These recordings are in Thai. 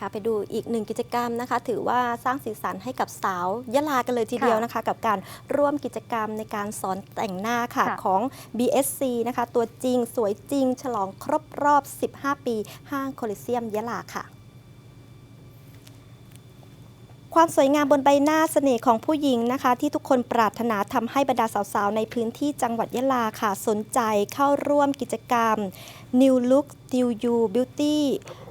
ค่ะไปดูอีกหนึ่งกิจกรรมนะคะ ถือว่าสร้างสีสันให้กับสาวยะลากันเลยทีเดียวนะคะ กับการร่วมกิจกรรมในการสอนแต่งหน้าค่ะค่ะของ BSC นะคะ ตัวจริงสวยจริง ฉลองครบรอบ 15 ปี ห้างโคลิเซียมยะลาค่ะความสวยงามบนใบหน้าเสน่ห์ของผู้หญิงนะคะ ที่ทุกคนปรารถนาทำให้บรรดาสาวๆ ในพื้นที่จังหวัดยะลาค่ะ สนใจเข้าร่วมกิจกรรม New Look New You Beauty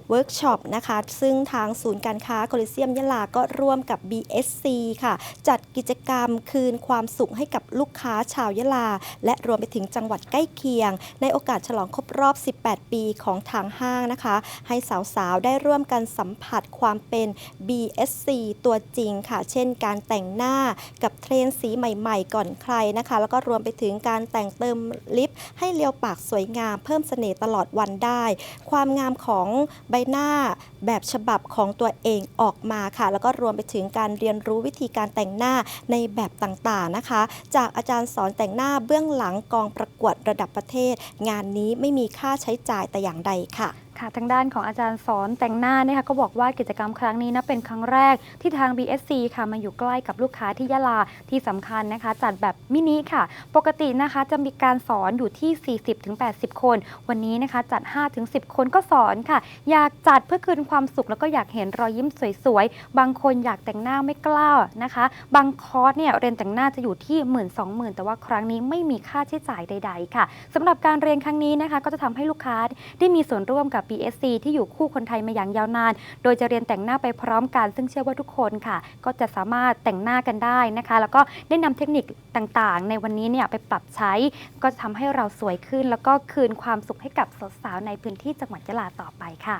เวิร์กช็อปนะคะ ซึ่งทางศูนย์การค้าโคลิเซียมยะลาก็ร่วมกับ BSC ค่ะ จัดกิจกรรมคืนความสุขให้กับลูกค้าชาวยะลา และรวมไปถึงจังหวัดใกล้เคียง ในโอกาสฉลองครบรอบ 18 ปีของทางห้างนะคะ ให้สาวๆ ได้ร่วมกันสัมผัสความเป็น BSC ตัวจริงค่ะ เช่นการแต่งหน้ากับเทรนด์สีใหม่ๆ ก่อนใครนะคะ แล้วก็รวมไปถึงการแต่งเติมลิปให้เลียวปากสวยงามเพิ่มเสน่ห์ตลอดวันได้ ความงามของใบบหน้าแบบฉบับของตัวเองออกมาค่ะ แล้วก็รวมไปถึงการเรียนรู้วิธีการแต่งหน้าในแบบต่างๆนะคะ จากอาจารย์สอนแต่งหน้าเบื้องหลังกองประกวดระดับประเทศ งานนี้ไม่มีค่าใช้จ่ายแต่อย่างใดค่ะ ค่ะทางด้านของอาจารย์สอนแต่งหน้านะคะก็บอกว่ากิจกรรมครั้งนี้นะเป็นครั้งแรกที่ทาง BSC ค่ะมาอยู่ใกล้กับลูกค้าที่ยะลาที่สำคัญนะคะ จัดแบบมินิค่ะ ปกตินะคะจะมีการสอนอยู่ที่ 40-80 คน วันนี้นะคะจัด 5-10 คนก็สอนค่ะ อยากจัดเพื่อคืนความสุข แล้วก็อยากเห็นรอยยิ้มสวยๆ บางคนอยากแต่งหน้าไม่กล้านะคะ บางคอร์สเนี่ยเรียนแต่งหน้าจะอยู่ที่1 2 0 0 0 0แต่ว่าครั้งนี้ไม่มีค่าใช้จ่ายใด ๆ ค่ะสำหรับการเรียนครั้งนี้นะคะ ก็จะทำให้ลูกค้าได้มีส่วนร่วมกับ BSC ที่อยู่คู่คนไทยมาอย่างยาวนาน โดยจะเรียนแต่งหน้าไปพร้อมกัน ซึ่งเชื่อว่าทุกคนค่ะ ก็จะสามารถแต่งหน้ากันได้นะคะ แล้วก็ได้นำเทคนิคต่างๆ ในวันนี้เนี่ยไปปรับใช้ ก็จะทำให้เราสวยขึ้น แล้วก็คืนความสุขให้กับสาวๆในพื้นที่จังหวัดยะลาต่อไปค่ะ